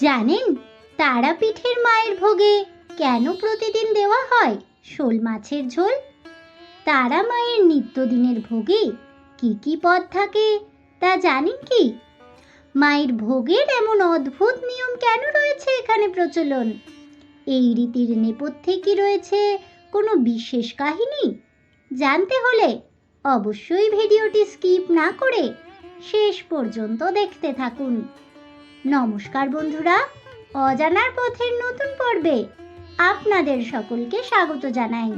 জানেন, তারাপীঠের মায়ের ভোগে কেন প্রতিদিন দেওয়া হয় শোল মাছের ঝোল? তারা মায়ের নিত্যদিনের ভোগে কি কি পদ থাকে তা জানেন কি? মায়ের ভোগের এমন অদ্ভুত নিয়ম কেন রয়েছে এখানে প্রচলন? এই রীতির নেপথ্যে কি রয়েছে কোনো বিশেষ কাহিনী? জানতে হলে অবশ্যই ভিডিওটি স্কিপ না করে শেষ পর্যন্ত দেখতে থাকুন। নমস্কার বন্ধুরা, অজানার পথের নতুন পর্বে আপনাদের সকলকে স্বাগত জানাই।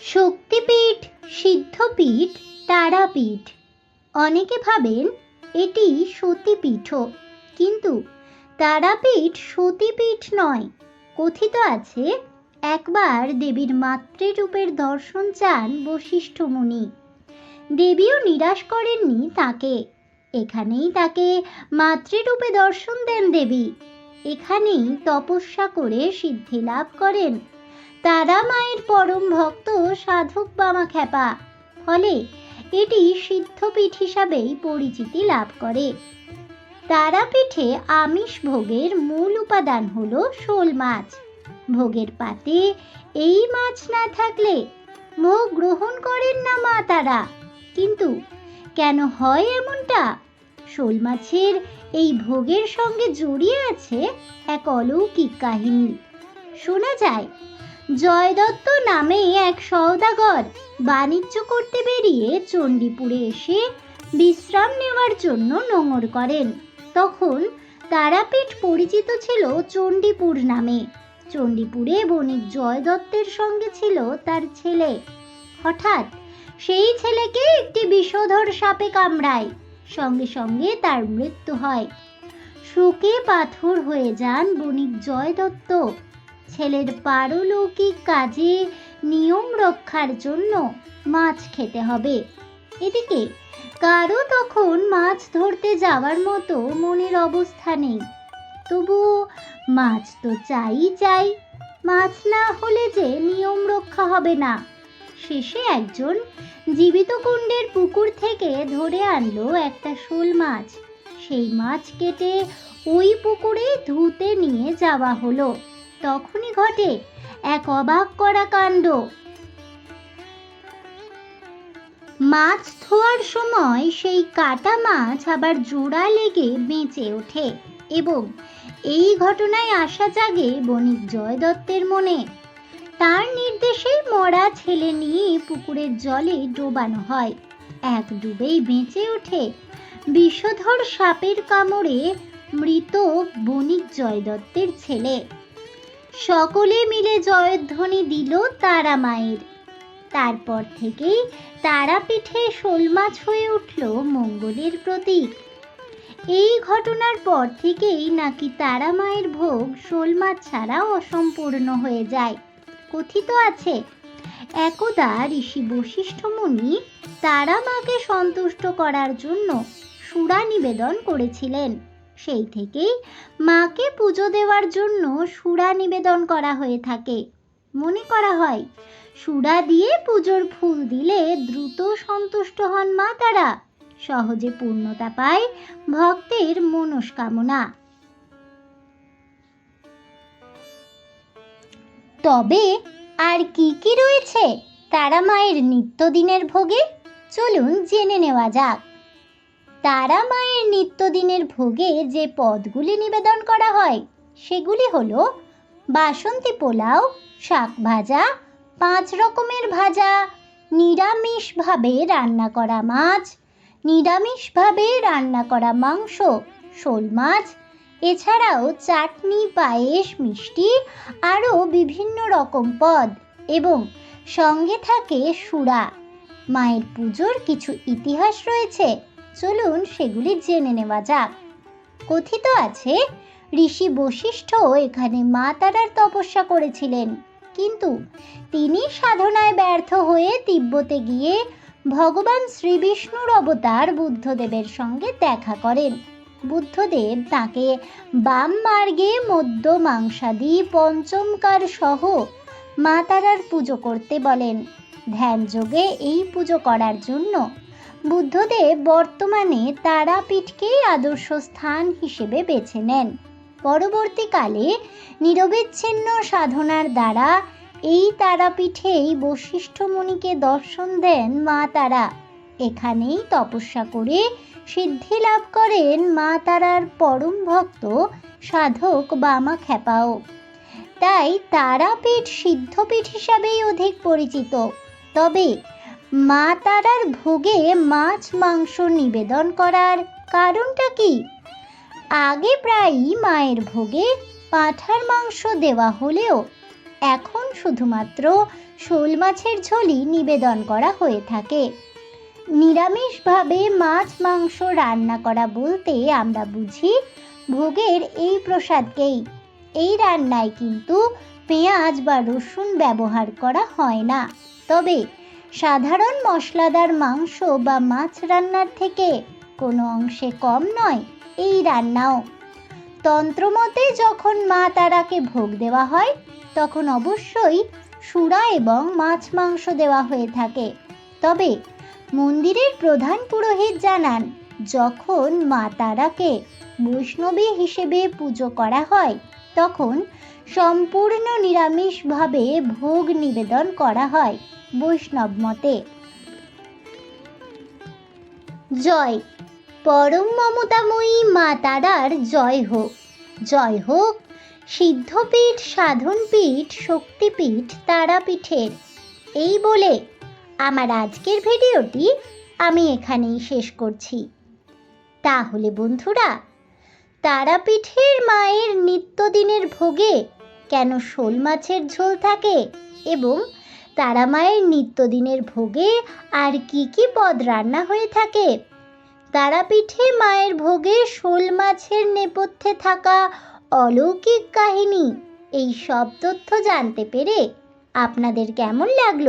শক্তিপীঠ, সিদ্ধপীঠ, তারাপীঠ, অনেকে ভাবেন এটি সতীপীঠ কিন্তু তারাপীঠ সতীপীঠ নয়, কথিত আছে একবার দেবীর মাতৃরূপের দর্শন চান বশিষ্ঠ মুনি। দেবীও নিরাশ করেননি তাকে। এখানেই তাকে মাতৃরূপে দর্শন দেন দেবী। এখানেই তপস্যা করে সিদ্ধি লাভ করেন। তারা মায়ের পরম ভক্ত সাধক বামা খ্যাপা ফলে এটি সিদ্ধপীঠ হিসাবেই পরিচিতি লাভ করে। তারাপীঠে আমিষ ভোগের মূল উপাদান হল শোল মাছ। ভোগের পাতে এই মাছ না থাকলে ভোগ গ্রহণ করেন না মা তারা। কিন্তু কেন হয় এমনটা? শোল মাছের এই ভোগের সঙ্গে জড়িয়ে আছে এক অলৌকিক কাহিনী। শোনা যায়, জয়দত্ত নামে এক সওদাগর বাণিজ্য করতে বেরিয়ে চণ্ডীপুরে এসে বিশ্রাম নেওয়ার জন্য নোঙর করেন। তখন তারাপীঠ পরিচিত ছিল চণ্ডীপুর নামে। চণ্ডীপুরে বণিক জয় দত্তের সঙ্গে ছিল তার ছেলে। হঠাৎ সেই ছেলেকে একটি বিষধর সাপে কামড়ায়। সঙ্গে সঙ্গে তার মৃত্যু হয়। শোকে পাথর হয়ে যান বণিক জয় দত্ত। ছেলের পারলৌকিক কাজে নিয়ম রক্ষার জন্য মাছ খেতে হবে। এদিকে কারও তখন মাছ ধরতে যাওয়ার মতো মনের অবস্থা নেই। তবুও মাছ তো চাই চাই। মাছ না হলে যে নিয়ম রক্ষা হবে না। শেষে একজন জীবিত কুণ্ডের পুকুর থেকে ধরে আনলো একটা শোল মাছ। সেই মাছ কেটে ওই পুকুরে ধুতে নিয়ে যাওয়া হলো। তখনই ঘটে এক অবাক করা কাণ্ড। মাছ ধোয়ার সময় সেই কাটা মাছ আবার জোড়া লেগে বেঁচে ওঠে এবং এই ঘটনায় আশা জাগে বণিক জয় দত্তের মনে। তার নির্দেশেই মরা ছেলে নিয়ে পুকুরের জলে ডোবানো হয়। এক ডুবেই বেঁচে ওঠে। বিষধর সাপের কামড়ে মৃত বণিক জয় দত্তের ছেলে। সকলে মিলে জয়ধ্বনি দিল তারা মায়ের। তারপর থেকেই তারাপীঠে শোল মাছ হয়ে উঠল মঙ্গলের প্রতীক। এই ঘটনার পর থেকেই নাকি তারা মায়ের ভোগ শোল মাছ ছাড়া অসম্পূর্ণ হয়ে যায়। কথিত আছে। একদা ঋষি বশিষ্ঠ মুনি তারা মাকে সন্তুষ্ট করার জন্য সুরা নিবেদন করেছিলেন। সেই থেকেই মাকে পুজো দেওয়ার জন্য সুরা নিবেদন করা হয়ে থাকে। মনে করা হয়, সুরা দিয়ে পুজোর ফুল দিলে দ্রুত সন্তুষ্ট হন মা তারা। সহজে পূর্ণতা পায় ভক্তের মনস্কামনা। তবে আর কি কি রয়েছে তারা মায়ের নিত্যদিনের ভোগে? চলুন জেনে নেওয়া যাক। তারা মায়ের নিত্যদিনের ভোগে যে পদগুলি নিবেদন করা হয়, সেগুলি হলো বাসন্তী পোলাও, শাক ভাজা, পাঁচ রকমের ভাজা, নিরামিষভাবে রান্না করা মাছ, নিরামিষভাবে রান্না করা মাংস, শোল মাছ এছাড়াও চাটনি, পায়েস, মিষ্টি আরও বিভিন্ন রকম পদ এবং সঙ্গে থাকে সুরা। মায়ের পুজোর কিছু ইতিহাস রয়েছে, চলুন সেগুলি জেনে নেওয়া যাক। কথিত আছে, ঋষি বশিষ্ঠ এখানে মা তারার তপস্যা করেছিলেন, কিন্তু তিনি সাধনায় ব্যর্থ হয়ে তিব্বতে গিয়ে ভগবান শ্রীবিষ্ণুর অবতার বুদ্ধদেবের সঙ্গে দেখা করেন। বুদ্ধদেব তাকে বাম মার্গে মধ্য মাংসাদি পঞ্চমকার সহ মা তারার পুজো করতে বলেন। ধ্যানযোগে এই পুজো করার জন্য বুদ্ধদেব বর্তমানে তারাপীঠকেই আদর্শ স্থান হিসেবে বেছে নেন। পরবর্তীকালে নিরবিচ্ছিন্ন সাধনার দ্বারা এই তারাপীঠেই বশিষ্ঠ মুনিকে দর্শন দেন মা তারা। এখানেই তপস্যা করে সিদ্ধি লাভ করেন মা তারার পরম ভক্ত সাধক বামা খ্যাপাও। তাই তারাপীঠ সিদ্ধপীঠ হিসাবেই অধিক পরিচিত। তবে মা তারার ভোগে মাছ মাংস নিবেদন করার কারণটা কি? আগে প্রায়ই মায়ের ভোগে পাঁঠার মাংস দেওয়া হলেও এখন শুধুমাত্র শোল মাছের ঝোলই নিবেদন করা হয়ে থাকে। নিরামিষভাবে মাছ মাংস রান্না করা বলতে আমরা বুঝি ভোগের এই প্রসাদকেই। এই রান্নায় কিন্তু পেঁয়াজ বা রসুন ব্যবহার করা হয় না। তবে সাধারণ মশলাদার মাংস বা মাছ রান্নার থেকে কোনো অংশে কম নয় এই রান্নাও। তন্ত্রমতে যখন মা তারাকে ভোগ দেওয়া হয়, তখন অবশ্যই সুরা এবং মাছ মাংস দেওয়া হয়ে থাকে। তবে মন্দিরের প্রধান পুরোহিত জানান, যখন মা তারাকে বৈষ্ণবী হিসেবে পুজো করা হয়, তখন সম্পূর্ণ নিরামিষভাবে ভোগ নিবেদন করা হয় বৈষ্ণব মতে। জয়। পরম মমতাময়ী মা তারার জয় হোক। জয় হোক সিদ্ধপীঠ, সাধনপীঠ, শক্তিপীঠ, তারাপীঠের। এই বলে আমার আজকের ভিডিওটি আমি এখানেই শেষ করছি। তাহলে বন্ধুরা, তারাপীঠের মায়ের নিত্যদিনের ভোগে কেন শোল মাছের ঝোল থাকে এবং তারা মায়ের নিত্যদিনের ভোগে আর কি কি পদ রান্না হয়ে থাকে? তারাপীঠে মায়ের ভোগে শোল মাছের নেপথ্যে থাকা অলৌকিক কাহিনী, এই সব তথ্য জানতে পেরে আপনাদের কেমন লাগল?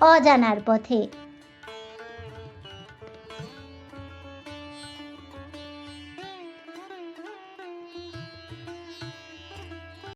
অজানার পথে।